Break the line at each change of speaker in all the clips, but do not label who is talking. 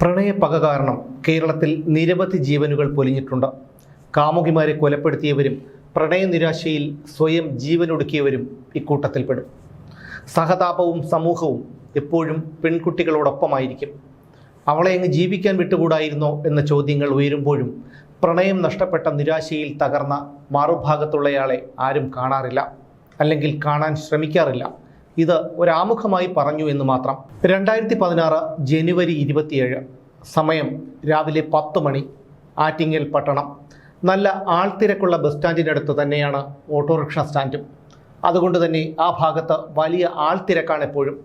പ്രണയപ്പക കാരണം കേരളത്തിൽ നിരവധി ജീവനുകൾ പൊലിഞ്ഞിട്ടുണ്ട്. കാമുകിമാരെ കൊലപ്പെടുത്തിയവരും പ്രണയനിരാശയിൽ സ്വയം ജീവനൊടുക്കിയവരും ഇക്കൂട്ടത്തിൽപ്പെടും. സഹതാപവും സമൂഹവും എപ്പോഴും പെൺകുട്ടികളോടൊപ്പമായിരിക്കും. അവളെ അങ്ങ് ജീവിക്കാൻ വിട്ടുകൂടായിരുന്നോ എന്ന ചോദ്യങ്ങൾ ഉയരുമ്പോഴും പ്രണയം നഷ്ടപ്പെട്ട നിരാശയിൽ തകർന്ന മറുഭാഗത്തുള്ളയാളെ ആരും കാണാറില്ല. അല്ലെങ്കിൽ കാണാൻ ശ്രമിക്കാറില്ല. ഇത് ഒരാമുഖമായി പറഞ്ഞു എന്ന് മാത്രം. രണ്ടായിരത്തി പതിനാറ് ജനുവരി ഇരുപത്തിയേഴ്. സമയം രാവിലെ പത്ത് മണി. ആറ്റിങ്ങൽ പട്ടണം. നല്ല ആൾത്തിരക്കുള്ള ബസ് സ്റ്റാൻഡിനടുത്ത് തന്നെയാണ് ഓട്ടോറിക്ഷ സ്റ്റാൻഡും. അതുകൊണ്ട് തന്നെ ആ ഭാഗത്ത് വലിയ ആൾത്തിരക്കാണ് എപ്പോഴും.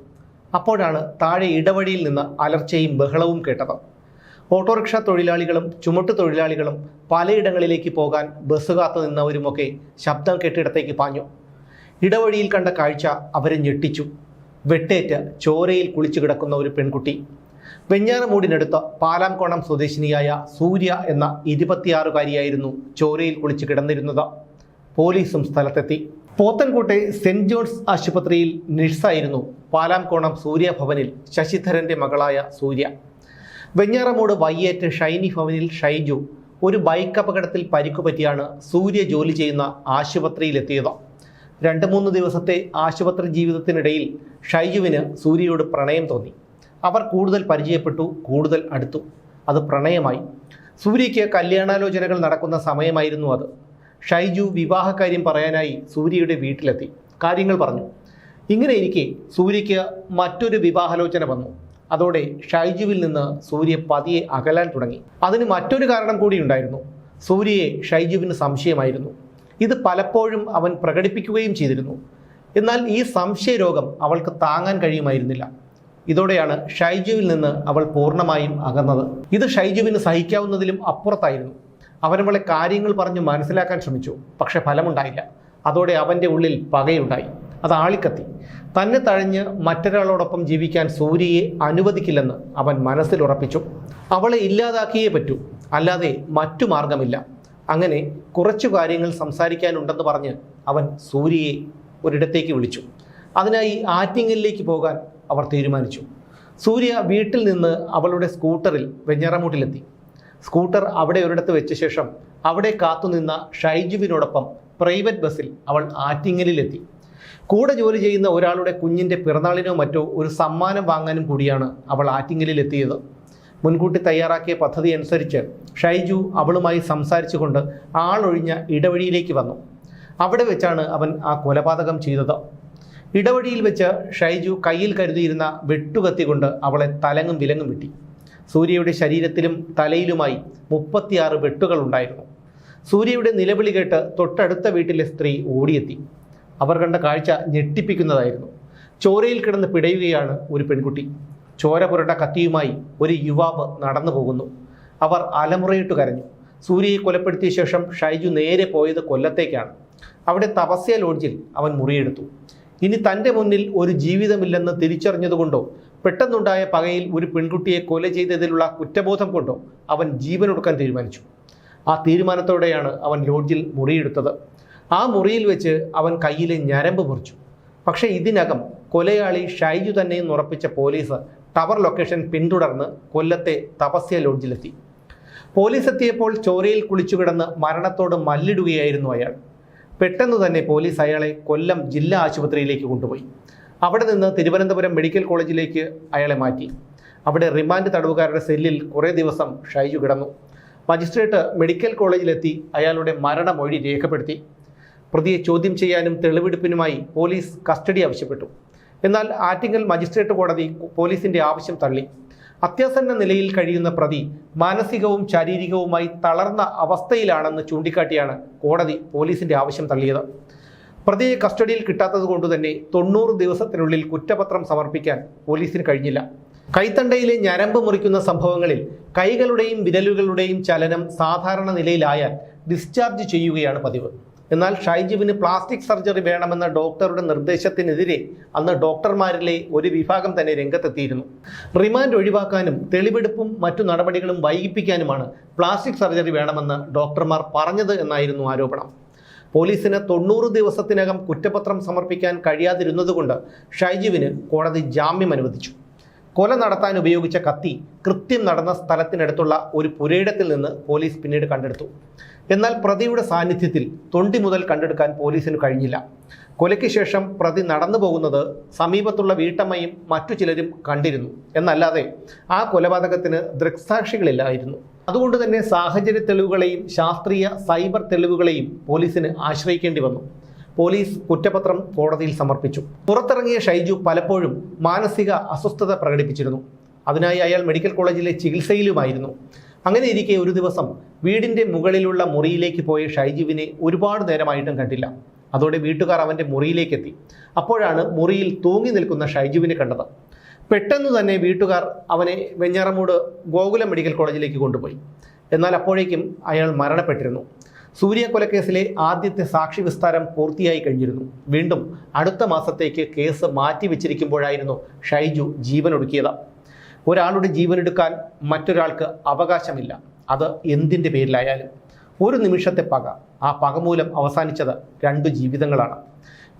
അപ്പോഴാണ് താഴെ ഇടവഴിയിൽ നിന്ന് അലർച്ചയും ബഹളവും കേട്ടത്. ഓട്ടോറിക്ഷ തൊഴിലാളികളും ചുമട്ട് തൊഴിലാളികളും പലയിടങ്ങളിലേക്ക് പോകാൻ ബസ് കാത്തു നിന്നവരുമൊക്കെ ശബ്ദം കെട്ടിടത്തേക്ക് പാഞ്ഞു. ഇടവഴിയിൽ കണ്ട കാഴ്ച അവരെ ഞെട്ടിച്ചു. വെട്ടേറ്റ് ചോരയിൽ കുളിച്ചു കിടക്കുന്ന ഒരു പെൺകുട്ടി. വെഞ്ഞാറമൂടിനടുത്ത് പാലാംകോണം സ്വദേശിനിയായ സൂര്യ എന്ന ഇരുപത്തിയാറുകാരിയായിരുന്നു ചോരയിൽ കുളിച്ചു കിടന്നിരുന്നത്. പോലീസും സ്ഥലത്തെത്തി. പോത്തൻകോട്ടെ സെന്റ് ജോൺസ് ആശുപത്രിയിൽ നഴ്സായിരുന്നു പാലാംകോണം സൂര്യ ഭവനിൽ ശശിധരന്റെ മകളായ സൂര്യ. വെഞ്ഞാറമൂട് വയ്യേറ്റ് ഷൈനി ഭവനിൽ ഷൈജു ഒരു ബൈക്ക് അപകടത്തിൽ പരിക്കുപറ്റിയാണ് സൂര്യ ജോലി ചെയ്യുന്ന ആശുപത്രിയിലെത്തിയത്. രണ്ട് മൂന്ന് ദിവസത്തെ ആശുപത്രി ജീവിതത്തിനിടയിൽ ഷൈജുവിന് സൂര്യയോട് പ്രണയം തോന്നി. അവർ കൂടുതൽ പരിചയപ്പെട്ടു കൂടുതൽ അടുത്തു. അത് പ്രണയമായി. സൂര്യയ്ക്ക് കല്യാണാലോചനകൾ നടക്കുന്ന സമയമായിരുന്നു അത്. ഷൈജു വിവാഹകാര്യം പറയാനായി സൂര്യയുടെ വീട്ടിലെത്തി. കാര്യങ്ങൾ പറഞ്ഞു. ഇങ്ങനെ ഇരിക്കെ സൂര്യയ്ക്ക് മറ്റൊരു വിവാഹാലോചന വന്നു. അതോടെ ഷൈജുവിൽ നിന്ന് സൂര്യ പതിയെ അകലാൻ തുടങ്ങി. അതിന് മറ്റൊരു കാരണം കൂടി ഉണ്ടായിരുന്നു. സൂര്യയെ ഷൈജുവിന് സംശയമായിരുന്നു. ഇത് പലപ്പോഴും അവൻ പ്രകടിപ്പിക്കുകയും ചെയ്തിരുന്നു. എന്നാൽ ഈ സംശയരോഗം അവൾക്ക് താങ്ങാൻ കഴിയുമായിരുന്നില്ല. ഇതോടെയാണ് ഷൈജുവിൽ നിന്ന് അവൾ പൂർണമായും അകന്നത്. ഇത് ഷൈജുവിന് സഹിക്കാവുന്നതിലും അപ്പുറത്തായിരുന്നു. അവനവളെ കാര്യങ്ങൾ പറഞ്ഞ് മനസ്സിലാക്കാൻ ശ്രമിച്ചു പക്ഷെ ഫലമുണ്ടായില്ല. അതോടെ അവന്റെ ഉള്ളിൽ പകയുണ്ടായി. അത് ആളിക്കത്തി. തന്നെ തഴഞ്ഞ് മറ്റൊരാളോടൊപ്പം ജീവിക്കാൻ സൂര്യയെ അനുവദിക്കില്ലെന്ന് അവൻ മനസ്സിൽ ഉറപ്പിച്ചു. അവളെ ഇല്ലാതാക്കിയേ പറ്റൂ. അല്ലാതെ മറ്റു മാർഗമില്ല. അങ്ങനെ കുറച്ചു കാര്യങ്ങൾ സംസാരിക്കാനുണ്ടെന്ന് പറഞ്ഞ് അവൻ സൂര്യയെ ഒരിടത്തേക്ക് വിളിച്ചു. അതിനായി ആറ്റിങ്ങലിലേക്ക് പോകാൻ അവർ തീരുമാനിച്ചു. സൂര്യ വീട്ടിൽ നിന്ന് അവളുടെ സ്കൂട്ടറിൽ വെഞ്ഞാറമൂട്ടിലെത്തി. സ്കൂട്ടർ അവിടെ ഒരിടത്ത് വെച്ച ശേഷം അവിടെ കാത്തുനിന്ന ഷൈജുവിനോടൊപ്പം പ്രൈവറ്റ് ബസ്സിൽ അവൾ ആറ്റിങ്ങലിലെത്തി. കൂടെ ജോലി ചെയ്യുന്ന ഒരാളുടെ കുഞ്ഞിന്റെ പിറന്നാളിനോ മറ്റോ ഒരു സമ്മാനം വാങ്ങാനും കൂടിയാണ് അവൾ ആറ്റിങ്ങലിലെത്തിയത്. മുൻകൂട്ടി തയ്യാറാക്കിയ പദ്ധതി അനുസരിച്ച് ഷൈജു അവളുമായി സംസാരിച്ചുകൊണ്ട് ആളൊഴിഞ്ഞ ഇടവഴിയിലേക്ക് വന്നു. അവിടെ വെച്ചാണ് അവൻ ആ കൊലപാതകം ചെയ്തത്. ഇടവഴിയിൽ വെച്ച് ഷൈജു കയ്യിൽ കരുതിയിരുന്ന വെട്ടുകത്തി കൊണ്ട് അവളെ തലങ്ങും വിലങ്ങും വെട്ടി. സൂര്യയുടെ ശരീരത്തിലും തലയിലുമായി മുപ്പത്തിയാറ് വെട്ടുകൾ ഉണ്ടായിരുന്നു. സൂര്യയുടെ നിലവിളി കേട്ട് തൊട്ടടുത്ത വീട്ടിലെ സ്ത്രീ ഓടിയെത്തി. അവർ കണ്ട കാഴ്ച ഞെട്ടിപ്പിക്കുന്നതായിരുന്നു. ചോരയിൽ കിടന്ന് പിടയുകയാണ് ഒരു പെൺകുട്ടി. ചോര പുരട്ട കത്തിയുമായി ഒരു യുവാവ് നടന്നു പോകുന്നു. അവർ അലമുറയിട്ട് കരഞ്ഞു. സൂര്യയെ കൊലപ്പെടുത്തിയ ശേഷം ഷൈജു നേരെ പോയത് കൊല്ലത്തേക്കാണ്. അവിടെ തപസ്യ ലോഡ്ജിൽ അവൻ മുറിയെടുത്തു. ഇനി തന്റെ മുന്നിൽ ഒരു ജീവിതമില്ലെന്ന് തിരിച്ചറിഞ്ഞതുകൊണ്ടോ പെട്ടെന്നുണ്ടായ പകയിൽ ഒരു പെൺകുട്ടിയെ കൊല ചെയ്തതിലുള്ള കുറ്റബോധം കൊണ്ടോ അവൻ ജീവനൊടുക്കാൻ തീരുമാനിച്ചു. ആ തീരുമാനത്തോടെയാണ് അവൻ ലോഡ്ജിൽ മുറിയെടുത്തത്. ആ മുറിയിൽ വെച്ച് അവൻ കയ്യിലെ ഞരമ്പ് മുറിച്ചു. പക്ഷേ ഇതിനകം കൊലയാളി ഷൈജു തന്നെയെന്ന് ഉറപ്പിച്ച പോലീസ് ടവർ ലൊക്കേഷൻ പിന്തുടർന്ന് കൊല്ലത്തെ തപസ്യ ലോഡ്ജിലെത്തി. പോലീസ് എത്തിയപ്പോൾ ചോരയിൽ കുളിച്ചുകിടന്ന് മരണത്തോട് മല്ലിടുകയായിരുന്നു അയാൾ. പെട്ടെന്ന് തന്നെ പോലീസ് അയാളെ കൊല്ലം ജില്ലാ ആശുപത്രിയിലേക്ക് കൊണ്ടുപോയി. അവിടെ നിന്ന് തിരുവനന്തപുരം മെഡിക്കൽ കോളേജിലേക്ക് അയാളെ മാറ്റി. അവിടെ റിമാൻഡ് തടവുകാരുടെ സെല്ലിൽ കുറേ ദിവസം ഷൈജു കിടന്നു. മജിസ്ട്രേറ്റ് മെഡിക്കൽ കോളേജിലെത്തി അയാളുടെ മരണമൊഴി രേഖപ്പെടുത്തി. പ്രതിയെ ചോദ്യം ചെയ്യാനും തെളിവെടുപ്പിനുമായി പോലീസ് കസ്റ്റഡി ആവശ്യപ്പെട്ടു. എന്നാൽ ആറ്റിങ്ങൽ മജിസ്ട്രേറ്റ് കോടതി പോലീസിന്റെ ആവശ്യം തള്ളി. അത്യാസന്ന നിലയിൽ കഴിയുന്ന പ്രതി മാനസികവും ശാരീരികവുമായി തളർന്ന അവസ്ഥയിലാണെന്ന് ചൂണ്ടിക്കാട്ടിയാണ് കോടതി പോലീസിന്റെ ആവശ്യം തള്ളിയത്. പ്രതിയെ കസ്റ്റഡിയിൽ കിട്ടാത്തത് കൊണ്ട് തന്നെ തൊണ്ണൂറ് ദിവസത്തിനുള്ളിൽ കുറ്റപത്രം സമർപ്പിക്കാൻ പോലീസിന് കഴിഞ്ഞില്ല. കൈത്തണ്ടയിലെ ഞരമ്പ് മുറിക്കുന്ന സംഭവങ്ങളിൽ കൈകളുടെയും വിരലുകളുടെയും ചലനം സാധാരണ നിലയിലായാൽ ഡിസ്ചാർജ് ചെയ്യുകയാണ് പതിവ്. എന്നാൽ ഷൈജുവിന് പ്ലാസ്റ്റിക് സർജറി വേണമെന്ന ഡോക്ടറുടെ നിർദ്ദേശത്തിനെതിരെ അന്ന് ഡോക്ടർമാരിലെ ഒരു വിഭാഗം തന്നെ രംഗത്തെത്തിയിരുന്നു. റിമാൻഡ് ഒഴിവാക്കാനും തെളിവെടുപ്പും മറ്റു നടപടികളും വൈകിപ്പിക്കാനുമാണ് പ്ലാസ്റ്റിക് സർജറി വേണമെന്ന് ഡോക്ടർമാർ പറഞ്ഞത് എന്നായിരുന്നു ആരോപണം. പോലീസിന് തൊണ്ണൂറ് ദിവസത്തിനകം കുറ്റപത്രം സമർപ്പിക്കാൻ കഴിയാതിരുന്നതുകൊണ്ട് ഷൈജുവിന് കോടതി ജാമ്യം അനുവദിച്ചു. കൊല നടത്താൻ ഉപയോഗിച്ച കത്തി കൃത്യം നടന്ന സ്ഥലത്തിനടുത്തുള്ള ഒരു പുരയിടത്തിൽ നിന്ന് പോലീസ് പിന്നീട് കണ്ടെടുത്തു. എന്നാൽ പ്രതിയുടെ സാന്നിധ്യത്തിൽ തൊണ്ടി മുതൽ കണ്ടെടുക്കാൻ പോലീസിന് കഴിഞ്ഞില്ല. കൊലയ്ക്ക് ശേഷം പ്രതി നടന്നു പോകുന്നത് സമീപത്തുള്ള വീട്ടമ്മയും മറ്റു ചിലരും കണ്ടിരുന്നു. എന്നല്ലാതെ ആ കൊലപാതകത്തിന് ദൃക്സാക്ഷികളില്ലായിരുന്നു. അതുകൊണ്ട് തന്നെ സാഹചര്യ തെളിവുകളെയും ശാസ്ത്രീയ സൈബർ തെളിവുകളെയും പോലീസിന് ആശ്രയിക്കേണ്ടി വന്നു. പോലീസ് കുറ്റപത്രം കോടതിയിൽ സമർപ്പിച്ചു. പുറത്തിറങ്ങിയ ഷൈജു പലപ്പോഴും മാനസിക അസ്വസ്ഥത പ്രകടിപ്പിച്ചിരുന്നു. അതിനായി അയാൾ മെഡിക്കൽ കോളേജിലെ ചികിത്സയിലുമായിരുന്നു. അങ്ങനെ ഇരിക്കെ ഒരു ദിവസം വീടിന്റെ മുകളിലുള്ള മുറിയിലേക്ക് പോയ ഷൈജുവിനെ ഒരുപാട് നേരമായിട്ടും കണ്ടില്ല. അതോടെ വീട്ടുകാർ അവന്റെ മുറിയിലേക്ക് എത്തി അപ്പോഴാണ് മുറിയിൽ തൂങ്ങി നിൽക്കുന്ന ഷൈജുവിനെ കണ്ടത്. പെട്ടെന്ന് തന്നെ വീട്ടുകാർ അവനെ വെഞ്ഞാറമൂട് ഗോകുലം മെഡിക്കൽ കോളേജിലേക്ക് കൊണ്ടുപോയി. എന്നാൽ അപ്പോഴേക്കും അയാൾ മരണപ്പെട്ടിരുന്നു. സൂര്യ കൊലക്കേസിലെ ആദ്യത്തെ സാക്ഷി വിസ്താരം പൂർത്തിയായി കഴിഞ്ഞിരുന്നു. വീണ്ടും അടുത്ത മാസത്തേക്ക് കേസ് മാറ്റിവെച്ചിരിക്കുമ്പോഴായിരുന്നു ഷൈജു ജീവനൊടുക്കിയത്. ഒരാളുടെ ജീവനെടുക്കാൻ മറ്റൊരാൾക്ക് അവകാശമില്ല. അത് എന്തിന്റെ പേരിലായാലും. ഒരു നിമിഷത്തെ പക. ആ പക മൂലം അവസാനിച്ചത് രണ്ടു ജീവിതങ്ങളാണ്.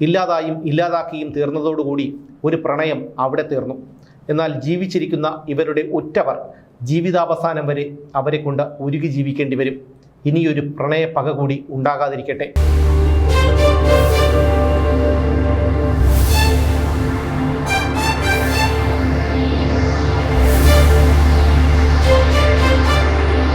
ഇല്ലാതായും ഇല്ലാതാക്കിയും തീർന്നതോടുകൂടി ഒരു പ്രണയം അവിടെ തീർന്നു. എന്നാൽ ജീവിച്ചിരിക്കുന്ന ഇവരുടെ ഒറ്റവർ ജീവിതാവസാനം വരെ അവരെ കൊണ്ട് ഉരുകി ജീവിക്കേണ്ടി വരും. ഇനിയൊരു പ്രണയ പക കൂടി ഉണ്ടാകാതിരിക്കട്ടെ.